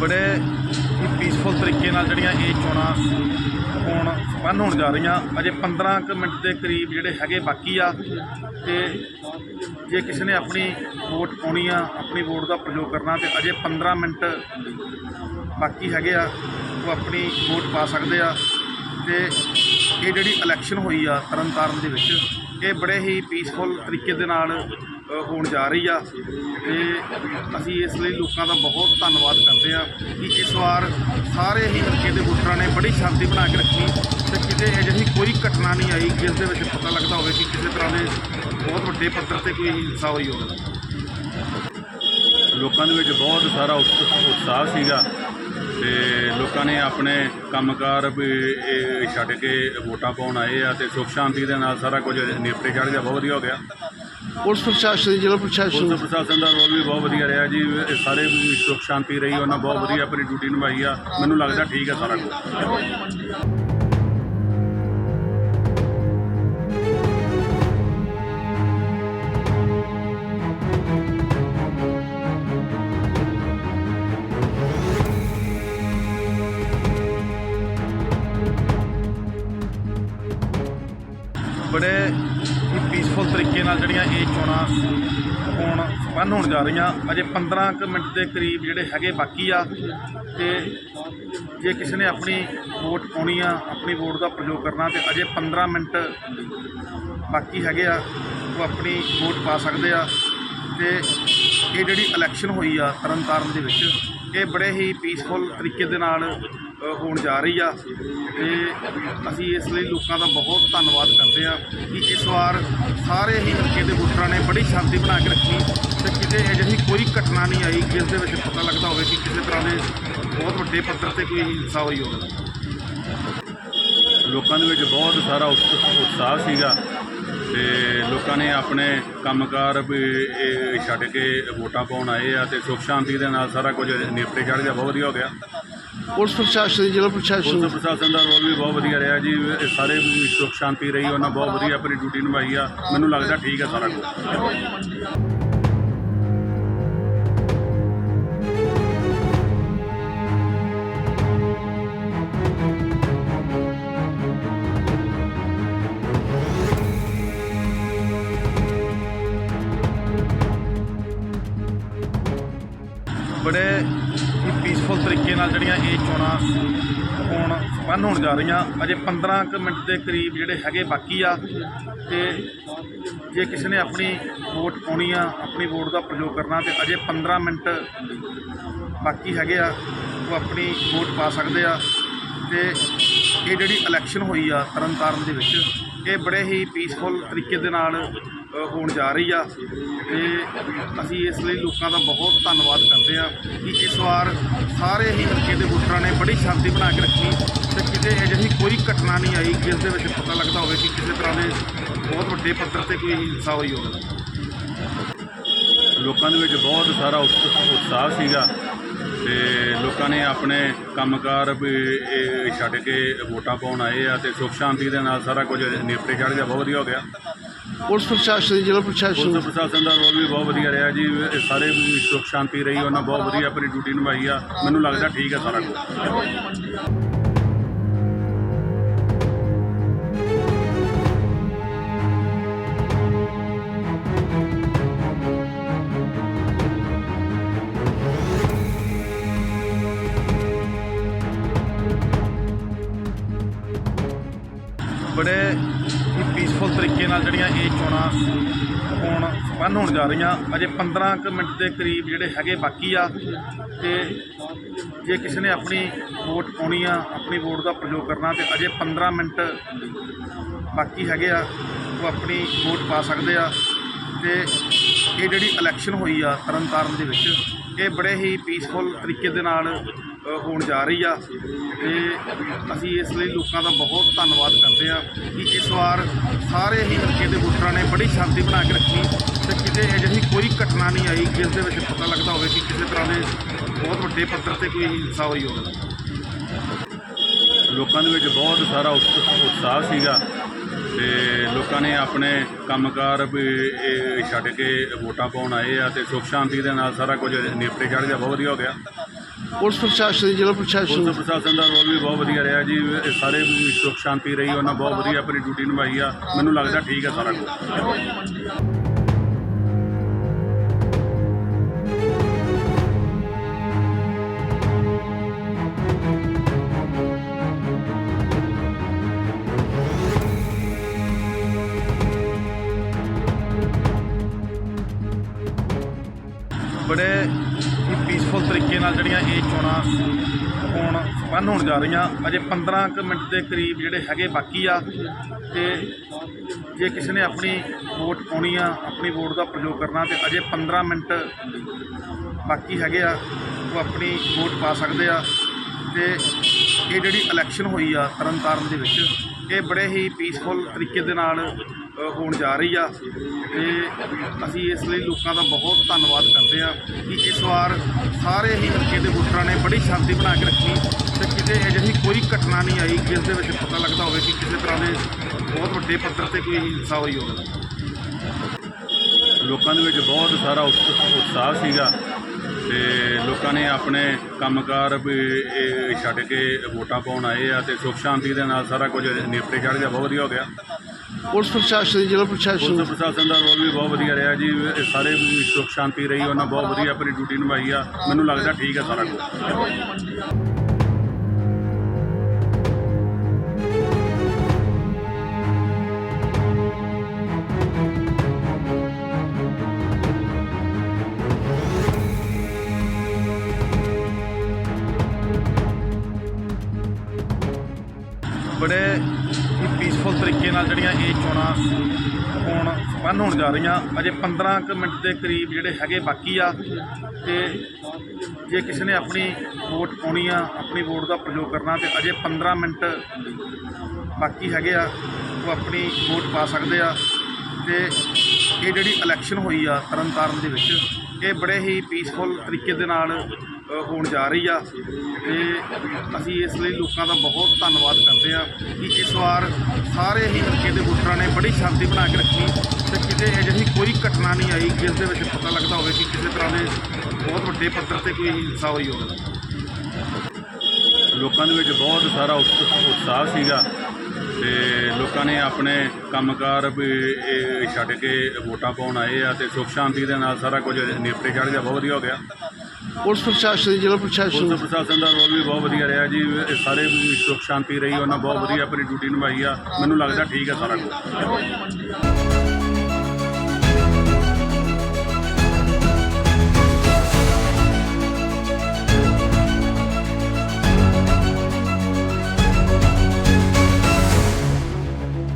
ਬੜੇ ਹੀ ਪੀਸਫੁਲ ਤਰੀਕੇ ਨਾਲ ਜਿਹੜੀਆਂ ਇਹ ਚੋਣਾਂ ਹੋਣ ਸੰਪੰਨ ਹੋਣ ਜਾ ਰਹੀਆਂ। ਅਜੇ 15 ਕੁ ਮਿੰਟ ਦੇ ਕਰੀਬ ਜਿਹੜੇ ਹੈਗੇ ਬਾਕੀ ਆ ਤੇ ਜੇ ਕਿਸੇ ਨੇ ਆਪਣੀ ਵੋਟ ਪਾਉਣੀ ਆ, ਆਪਣੀ ਵੋਟ ਦਾ ਪ੍ਰਯੋਗ ਕਰਨਾ ਤੇ ਅਜੇ 15 ਮਿੰਟ ਬਾਕੀ ਹੈਗੇ ਆ, ਉਹ ਆਪਣੀ ਵੋਟ ਪਾ ਸਕਦੇ ਆ। ਤੇ ਇਹ ਜਿਹੜੀ ਇਲੈਕਸ਼ਨ ਹੋਈ ਆ ਤਰਨਤਾਰਨ ਦੇ ਵਿੱਚ, ਇਹ ਬੜੇ ਹੀ ਪੀਸਫੁਲ ਤਰੀਕੇ ਦੇ ਨਾਲ ਹੋਣ ਜਾ ਰਹੀ ਆ ਤੇ ਅਸੀਂ ਇਸ ਲਈ ਲੋਕਾਂ ਦਾ ਬਹੁਤ ਧੰਨਵਾਦ ਕਰਦੇ ਆ ਕਿ ਇਸ ਵਾਰ ਸਾਰੇ ਹੀ ਹਲਕੇ ਦੇ ਵੋਟਰਾਂ ਨੇ ਬੜੀ ਸ਼ਾਂਤੀ ਬਣਾ ਕੇ ਰੱਖੀ ਤੇ ਕਿਤੇ ਅਜਿਹੀ ਕੋਈ ਘਟਨਾ ਨਹੀਂ ਆਈ ਜਿਸ ਦੇ ਵਿੱਚ ਪਤਾ ਲੱਗਦਾ ਹੋਵੇ ਕਿ ਕਿਸੇ ਤਰ੍ਹਾਂ ਦੇ ਬਹੁਤ ਵੱਡੇ ਪੱਧਰ ਤੇ ਕੋਈ ਹਿੰਸਾ ਹੋਈ ਹੋਵੇ। ਲੋਕਾਂ ਦੇ ਵਿੱਚ ਬਹੁਤ ਸਾਰਾ ਉਤਸ- ਉਤਸ਼ਾਹ ਸੀਗਾ ਤੇ ਲੋਕਾਂ ਨੇ ਆਪਣੇ ਕੰਮਕਾਰ ਵੀ ਛੱਡ ਕੇ ਵੋਟਾਂ ਪਾਉਣ ਆਏ ਆ ਤੇ ਸੁੱਖ ਸ਼ਾਂਤੀ ਦੇ ਨਾਲ ਸਾਰਾ ਕੁਝ ਨੇਪਰੇ ਚੜ੍ਹ ਗਿਆ, ਬਹੁਤ ਵਧੀਆ ਹੋ ਗਿਆ। ਪੁਲਿਸ ਪ੍ਰਸ਼ਾਸਨ ਜ਼ਿਲ੍ਹਾ ਪ੍ਰਸ਼ਾਸਨ ਪੁਲਿਸ ਪ੍ਰਸ਼ਾਸਨ ਦਾ ਰੋਲ ਵੀ ਬਹੁਤ ਵਧੀਆ ਰਿਹਾ ਜੀ। ਇਹ ਸਾਰੇ ਸੁੱਖ ਸ਼ਾਂਤੀ ਰਹੀ ਉਹਨਾਂ ਬਹੁਤ ਵਧੀਆ ਆਪਣੀ ਡਿਊਟੀ ਨਿਭਾਈ ਆ। ਮੈਨੂੰ ਲੱਗਦਾ ਠੀਕ ਆ ਸਾਰਾ ਕੁਝ ਬੜੇ ਪੀਸਫੁਲ ਤਰੀਕੇ ਨਾਲ ਜਿਹੜੀਆਂ ਇਹ ਚੋਣਾਂ ਹੋਣ ਸੰਪੰਨ ਹੋਣ ਜਾ ਰਹੀਆਂ। ਅਜੇ 15 ਕੁ ਮਿੰਟ ਦੇ ਕਰੀਬ ਜਿਹੜੇ ਹੈਗੇ ਬਾਕੀ ਆ ਤੇ ਜੇ ਕਿਸੇ ਨੇ ਆਪਣੀ ਵੋਟ ਪਾਉਣੀ ਆ, ਆਪਣੀ ਵੋਟ ਦਾ ਪ੍ਰਯੋਗ ਕਰਨਾ ਤੇ ਅਜੇ 15 ਮਿੰਟ ਬਾਕੀ ਹੈਗੇ ਆ, ਉਹ ਆਪਣੀ ਵੋਟ ਪਾ ਸਕਦੇ ਆ। ਤੇ ਇਹ ਜਿਹੜੀ ਇਲੈਕਸ਼ਨ ਹੋਈ ਆ ਤਰਨਤਾਰਨ ਦੇ ਵਿੱਚ, ਇਹ ਬੜੇ ਹੀ ਪੀਸਫੁਲ ਤਰੀਕੇ ਦੇ ਨਾਲ ਹੋਣ ਜਾ ਰਹੀ ਆ। ਤੇ ਅਸੀਂ ਇਸ ਲਈ ਲੋਕਾਂ ਦਾ ਬਹੁਤ ਧੰਨਵਾਦ ਕਰਦੇ ਆ ਕਿ ਇਸ ਵਾਰ ਸਾਰੇ ਹੀ ਹਲਕੇ ਦੇ ਵੋਟਰਾਂ ਨੇ ਬੜੀ ਸ਼ਾਂਤੀ ਬਣਾ ਕੇ ਰੱਖੀ ਤੇ ਕਿਤੇ ਅਜਿਹੀ ਕੋਈ ਘਟਨਾ ਨਹੀਂ ਆਈ ਜਿਸ ਦੇ ਵਿੱਚ ਪਤਾ ਲੱਗਦਾ ਹੋਵੇ ਕਿ ਕਿਸੇ ਤਰ੍ਹਾਂ ਦੇ ਬਹੁਤ ਵੱਡੇ ਪੱਧਰ ਤੇ ਕੋਈ ਹਿੰਸਾ ਹੋਈ ਹੋਵੇ। ਲੋਕਾਂ ਦੇ ਵਿੱਚ ਬਹੁਤ ਸਾਰਾ ਉਤਸ- ਉਤਸ਼ਾਹ ਸੀਗਾ ਤੇ ਲੋਕਾਂ ਨੇ ਆਪਣੇ ਕੰਮਕਾਰ ਵੀ ਛੱਡ ਕੇ ਵੋਟਾਂ ਪਾਉਣ ਆਏ ਆ ਤੇ ਸੁੱਖ ਸ਼ਾਂਤੀ ਦੇ ਨਾਲ ਸਾਰਾ ਕੁਝ ਨੇਪਰੇ ਚੜ੍ਹ ਗਿਆ, ਬਹੁਤ ਵਧੀਆ ਹੋ ਗਿਆ। ਪੁਲਿਸ ਪ੍ਰਸ਼ਾਸਨ ਜ਼ਿਲ੍ਹਾ ਪ੍ਰਸ਼ਾਸਨ ਪੁਲਿਸ ਪ੍ਰਸ਼ਾਸਨ ਦਾ ਰੋਲ ਵੀ ਬਹੁਤ ਵਧੀਆ ਰਿਹਾ ਜੀ। ਇਹ ਸਾਰੇ ਸੁੱਖ ਸ਼ਾਂਤੀ ਰਹੀ ਉਹਨਾਂ ਬਹੁਤ ਵਧੀਆ ਆਪਣੀ ਡਿਊਟੀ ਨਿਭਾਈ ਆ। ਮੈਨੂੰ ਲੱਗਦਾ ਠੀਕ ਆ ਸਾਰਾ ਕੁਝ। ਤਰੀਕੇ ਨਾਲ ਜਿਹੜੀਆਂ ਇਹ ਚੋਣਾਂ ਹੋਣ ਸੰਪੰਨ ਹੋਣ ਜਾ ਰਹੀਆਂ, ਅਜੇ 15 ਕੁ ਮਿੰਟ ਦੇ ਕਰੀਬ ਜਿਹੜੇ ਹੈਗੇ ਬਾਕੀ ਆ, ਤੇ ਜੇ ਕਿਸੇ ਨੇ ਆਪਣੀ ਵੋਟ ਪਾਉਣੀ ਆ, ਆਪਣੀ ਵੋਟ ਦਾ ਪ੍ਰਯੋਗ ਕਰਨਾ, ਤੇ ਅਜੇ 15 ਮਿੰਟ ਬਾਕੀ ਹੈਗੇ ਆ, ਉਹ ਆਪਣੀ ਵੋਟ ਪਾ ਸਕਦੇ ਆ। ਤੇ ਇਹ ਜਿਹੜੀ ਇਲੈਕਸ਼ਨ ਹੋਈ ਆ ਤਰਨਤਾਰਨ ਦੇ ਵਿੱਚ, ਇਹ ਬੜੇ ਹੀ ਪੀਸਫੁਲ ਤਰੀਕੇ ਦੇ ਨਾਲ ਹੋਣ ਜਾ ਰਹੀ ਆ। ਤੇ ਅਸੀਂ ਇਸ ਲਈ ਲੋਕਾਂ ਦਾ ਬਹੁਤ ਧੰਨਵਾਦ ਕਰਦੇ ਆ ਕਿ ਇਸ ਵਾਰ ਸਾਰੇ ਹੀ ਹਲਕੇ ਦੇ ਵੋਟਰਾਂ ਨੇ ਬੜੀ ਸ਼ਾਂਤੀ ਬਣਾ ਕੇ ਰੱਖੀ ਤੇ ਕਿਤੇ ਅਜਿਹੀ ਕੋਈ ਘਟਨਾ ਨਹੀਂ ਆਈ ਜਿਸ ਦੇ ਵਿੱਚ ਪਤਾ ਲੱਗਦਾ ਹੋਵੇ ਕਿ ਕਿਸੇ ਤਰ੍ਹਾਂ ਦੇ ਬਹੁਤ ਵੱਡੇ ਪੱਧਰ ਤੇ ਕੋਈ ਹਿੰਸਾ ਹੋਈ ਹੋਵੇ। ਲੋਕਾਂ ਦੇ ਵਿੱਚ ਬਹੁਤ ਸਾਰਾ ਉਤਸ- ਉਤਸ਼ਾਹ ਸੀਗਾ ਤੇ ਲੋਕਾਂ ਨੇ ਆਪਣੇ ਕੰਮਕਾਰ ਵੀ ਛੱਡ ਕੇ ਵੋਟਾਂ ਪਾਉਣ ਆਏ ਆ ਤੇ ਸੁੱਖ ਸ਼ਾਂਤੀ ਦੇ ਨਾਲ ਸਾਰਾ ਕੁਝ ਨੇਪਰੇ ਚੜ੍ਹ ਗਿਆ, ਬਹੁਤ ਵਧੀਆ ਹੋ ਗਿਆ। ਪੁਲਿਸ ਪ੍ਰਸ਼ਾਸਨ ਜ਼ਿਲ੍ਹਾ ਪ੍ਰਸ਼ਾਸਨ ਪੁਲਿਸ ਪ੍ਰਸ਼ਾਸਨ ਦਾ ਰੋਲ ਵੀ ਬਹੁਤ ਵਧੀਆ ਰਿਹਾ ਜੀ। ਇਹ ਸਾਰੇ ਸੁੱਖ ਸ਼ਾਂਤੀ ਰਹੀ ਉਹਨਾਂ ਬਹੁਤ ਵਧੀਆ ਆਪਣੀ ਡਿਊਟੀ ਨਿਭਾਈ ਆ। ਮੈਨੂੰ ਲੱਗਦਾ ਠੀਕ ਆ ਸਾਰਾ ਕੁਝ ਤਰੀਕੇ ਨਾਲ ਜਿਹੜੀਆਂ ਇਹ ਚੋਣਾਂ ਹੋਣ ਸੰਪੰਨ ਹੋਣ ਜਾ ਰਹੀਆਂ। ਅਜੇ 15 ਕੁ ਮਿੰਟ ਦੇ ਕਰੀਬ ਜਿਹੜੇ ਹੈਗੇ ਬਾਕੀ ਆ ਤੇ ਜੇ ਕਿਸੇ ਨੇ ਆਪਣੀ ਵੋਟ ਪਾਉਣੀ ਆ, ਆਪਣੀ ਵੋਟ ਦਾ ਪ੍ਰਯੋਗ ਕਰਨਾ ਤੇ ਅਜੇ 15 ਮਿੰਟ ਬਾਕੀ ਹੈਗੇ ਆ, ਉਹ ਆਪਣੀ ਵੋਟ ਪਾ ਸਕਦੇ ਆ। ਤੇ ਇਹ ਜਿਹੜੀ ਇਲੈਕਸ਼ਨ ਹੋਈ ਆ ਤਰਨਤਾਰਨ ਦੇ ਵਿੱਚ, ਇਹ ਬੜੇ ਹੀ ਪੀਸਫੁਲ ਤਰੀਕੇ ਦੇ ਨਾਲ ਹੋਣ ਜਾ ਰਹੀ ਆ ਤੇ ਅਸੀਂ ਇਸ ਲਈ ਲੋਕਾਂ ਦਾ ਬਹੁਤ ਧੰਨਵਾਦ ਕਰਦੇ ਆ ਕਿ ਇਸ ਵਾਰ ਸਾਰੇ ਹੀ ਹਲਕੇ ਦੇ ਵੋਟਰਾਂ ਨੇ ਬੜੀ ਸ਼ਾਂਤੀ ਬਣਾ ਕੇ ਰੱਖੀ ਤੇ ਕਿਤੇ ਅਜਿਹੀ ਕੋਈ ਘਟਨਾ ਨਹੀਂ ਆਈ ਜਿਸ ਦੇ ਵਿੱਚ ਪਤਾ ਲੱਗਦਾ ਹੋਵੇ ਕਿ ਕਿਸੇ ਤਰ੍ਹਾਂ ਦੇ ਬਹੁਤ ਵੱਡੇ ਪੱਧਰ ਤੇ ਕੋਈ ਹਿੰਸਾ ਹੋਈ ਹੋਵੇ। ਲੋਕਾਂ ਦੇ ਵਿੱਚ ਬਹੁਤ ਸਾਰਾ ਉਤਸ- ਉਤਸ਼ਾਹ ਸੀਗਾ। ਤੇ ਲੋਕਾਂ ਨੇ ਆਪਣੇ ਕੰਮਕਾਰ ਵੀ ਇਹ ਛੱਡ ਕੇ ਵੋਟਾਂ ਪਾਉਣ ਆਏ ਆ ਤੇ ਸੁੱਖ ਸ਼ਾਂਤੀ ਦੇ ਨਾਲ ਸਾਰਾ ਕੁਝ ਨੇਪਰੇ ਚੜ੍ਹ ਗਿਆ ਬਹੁਤ ਵਧੀਆ ਹੋ ਗਿਆ। ਪੁਲਿਸ ਪ੍ਰਸ਼ਾਸਨ ਜ਼ਿਲ੍ਹਾ ਪ੍ਰਸ਼ਾਸਨ ਪੁਲਿਸ ਪ੍ਰਸ਼ਾਸਨ ਦਾ ਰੋਲ ਵੀ ਬਹੁਤ ਵਧੀਆ ਰਿਹਾ ਜੀ ਇਹ ਸਾਰੇ ਵੀ ਸੁੱਖ ਸ਼ਾਂਤੀ ਰਹੀ ਉਹਨਾਂ ਬਹੁਤ ਵਧੀਆ ਆਪਣੀ ਡਿਊਟੀ ਨਿਭਾਈ ਆ ਮੈਨੂੰ ਲੱਗਦਾ ਠੀਕ ਹੈ ਸਾਰਾ ਕੁਝ। ਬੜੇ ਹੀ ਪੀਸਫੁਲ ਤਰੀਕੇ ਨਾਲ ਜਿਹੜੀਆਂ ਇਹ ਚੋਣਾਂ ਹੋਣ ਸੰਪੰਨ ਹੋਣ ਜਾ ਰਹੀਆਂ। ਅਜੇ 15 ਕੁ ਮਿੰਟ ਦੇ ਕਰੀਬ ਜਿਹੜੇ ਹੈਗੇ ਬਾਕੀ ਆ ਤੇ ਜੇ ਕਿਸੇ ਨੇ ਆਪਣੀ ਵੋਟ ਪਾਉਣੀ ਆ, ਆਪਣੀ ਵੋਟ ਦਾ ਪ੍ਰਯੋਗ ਕਰਨਾ ਤੇ ਅਜੇ 15 ਮਿੰਟ ਬਾਕੀ ਹੈਗੇ ਆ, ਉਹ ਆਪਣੀ ਵੋਟ ਪਾ ਸਕਦੇ ਆ। ਤੇ ਇਹ ਜਿਹੜੀ ਇਲੈਕਸ਼ਨ ਹੋਈ ਆ ਤਰਨਤਾਰਨ ਦੇ ਵਿੱਚ, ਇਹ ਬੜੇ ਹੀ ਪੀਸਫੁਲ ਤਰੀਕੇ ਦੇ ਨਾਲ ਹੋਣ ਜਾ ਰਹੀ ਆ ਤੇ ਅਸੀਂ ਇਸ ਲਈ ਲੋਕਾਂ ਦਾ ਬਹੁਤ ਧੰਨਵਾਦ ਕਰਦੇ ਆ ਕਿ ਇਸ ਵਾਰ ਸਾਰੇ ਹੀ ਹਲਕੇ ਦੇ ਵੋਟਰਾਂ ਨੇ ਬੜੀ ਸ਼ਾਂਤੀ ਬਣਾ ਕੇ ਰੱਖੀ ਤੇ ਕਿਤੇ ਅਜਿਹੀ ਕੋਈ ਘਟਨਾ ਨਹੀਂ ਆਈ ਜਿਸ ਦੇ ਵਿੱਚ ਪਤਾ ਲੱਗਦਾ ਹੋਵੇ ਕਿ ਕਿਸੇ ਤਰ੍ਹਾਂ ਦੇ ਬਹੁਤ ਵੱਡੇ ਪੱਧਰ ਤੇ ਕੋਈ ਹਿੰਸਾ ਹੋਈ ਹੋਵੇ। ਲੋਕਾਂ ਦੇ ਵਿੱਚ ਬਹੁਤ ਸਾਰਾ ਉਤਸ- ਉਤਸ਼ਾਹ ਸੀਗਾ। ਤੇ ਲੋਕਾਂ ਨੇ ਆਪਣੇ ਕੰਮਕਾਰ ਵੀ ਇਹ ਛੱਡ ਕੇ ਵੋਟਾਂ ਪਾਉਣ ਆਏ ਆ ਤੇ ਸੁੱਖ ਸ਼ਾਂਤੀ ਦੇ ਨਾਲ ਸਾਰਾ ਕੁਝ ਨੇਪਰੇ ਚੜ੍ਹ ਗਿਆ ਬਹੁਤ ਵਧੀਆ ਹੋ ਗਿਆ। ਪੁਲਿਸ ਪ੍ਰਸ਼ਾਸਨ ਜ਼ਿਲ੍ਹਾ ਪ੍ਰਸ਼ਾਸਨ। ਪੁਲਿਸ ਪ੍ਰਸ਼ਾਸਨ ਦਾ ਰੋਲ ਵੀ ਬਹੁਤ ਵਧੀਆ ਰਿਹਾ ਜੀ ਇਹ ਸਾਰੇ ਵੀ ਸੁੱਖ ਸ਼ਾਂਤੀ ਰਹੀ ਉਹਨਾਂ ਬਹੁਤ ਵਧੀਆ ਆਪਣੀ ਡਿਊਟੀ ਨਿਭਾਈ ਆ ਮੈਨੂੰ ਲੱਗਦਾ ਠੀਕ ਹੈ ਸਾਰਾ ਕੁਝ। ਬੜੇ ਹੀ ਪੀਸਫੁਲ ਤਰੀਕੇ ਨਾਲ ਜਿਹੜੀਆਂ ਇਹ ਚੋਣਾਂ ਹੋਣ ਸੰਪੰਨ ਹੋਣ ਜਾ ਰਹੀਆਂ। ਅਜੇ 15 ਕੁ ਮਿੰਟ ਦੇ ਕਰੀਬ ਜਿਹੜੇ ਹੈਗੇ ਬਾਕੀ ਆ ਤੇ ਜੇ ਕਿਸੇ ਨੇ ਆਪਣੀ ਵੋਟ ਪਾਉਣੀ ਆ, ਆਪਣੀ ਵੋਟ ਦਾ ਪ੍ਰਯੋਗ ਕਰਨਾ ਤੇ ਅਜੇ 15 ਮਿੰਟ ਬਾਕੀ ਹੈਗੇ ਆ, ਉਹ ਆਪਣੀ ਵੋਟ ਪਾ ਸਕਦੇ ਆ। ਤੇ ਇਹ ਜਿਹੜੀ ਇਲੈਕਸ਼ਨ ਹੋਈ ਆ ਤਰਨਤਾਰਨ ਦੇ ਵਿੱਚ, ਇਹ ਬੜੇ ਹੀ ਪੀਸਫੁਲ ਤਰੀਕੇ ਦੇ ਨਾਲ ਹੋਣ ਜਾ ਰਹੀ ਆ। ਤੇ ਅਸੀਂ ਇਸ ਲਈ ਲੋਕਾਂ ਦਾ ਬਹੁਤ ਧੰਨਵਾਦ ਕਰਦੇ ਕਿ ਇਸ ਵਾਰ ਸਾਰੇ ਹੀ ਹਲਕੇ ਦੇ ਵੋਟਰਾਂ ਨੇ ਬੜੀ ਸ਼ਾਂਤੀ ਬਣਾ ਕੇ ਰੱਖੀ ਤੇ ਕਿਤੇ ਅਜਿਹੀ ਕੋਈ ਘਟਨਾ ਨਹੀਂ ਆਈ, ਜਿਸ ਦੇ ਵਿੱਚ ਪਤਾ ਲੱਗਦਾ ਹੋਵੇ ਕਿ ਕਿਸੇ ਤਰ੍ਹਾਂ ਦੇ ਬਹੁਤ ਵੱਡੇ ਪੱਧਰ ਤੇ ਕੋਈ ਹਿੰਸਾ ਹੋਈ ਹੋਵੇ। ਲੋਕਾਂ ਦੇ ਵਿੱਚ ਬਹੁਤ ਸਾਰਾ ਉਤਸ- ਉਤਸ਼ਾਹ ਸੀਗਾ ਤੇ ਲੋਕਾਂ ਨੇ ਆਪਣੇ ਕੰਮਕਾਰ ਵੀ ਛੱਡ ਕੇ ਵੋਟਾਂ ਪਾਉਣ ਆਏ ਆ ਤੇ ਸੁੱਖ ਸ਼ਾਂਤੀ ਦੇ ਨਾਲ ਸਾਰਾ ਕੁਝ ਨੇਪਰੇ ਚੜ੍ਹ ਗਿਆ, ਬਹੁਤ ਵਧੀਆ ਹੋ ਗਿਆ। ਪੁਲਿਸ ਪ੍ਰਸ਼ਾਸਨ ਜ਼ਿਲ੍ਹਾ ਪ੍ਰਸ਼ਾਸਨ ਪੁਲਿਸ ਪ੍ਰਸ਼ਾਸਨ ਦਾ ਰੋਲ ਵੀ ਬਹੁਤ ਵਧੀਆ ਰਿਹਾ ਜੀ। ਇਹ ਸਾਰੇ ਸੁੱਖ ਸ਼ਾਂਤੀ ਰਹੀ ਉਹਨਾਂ ਬਹੁਤ ਵਧੀਆ ਆਪਣੀ ਡਿਊਟੀ ਨਿਭਾਈ ਆ। ਮੈਨੂੰ ਲੱਗਦਾ ਠੀਕ ਹੈ ਸਾਰਾ ਕੁਝ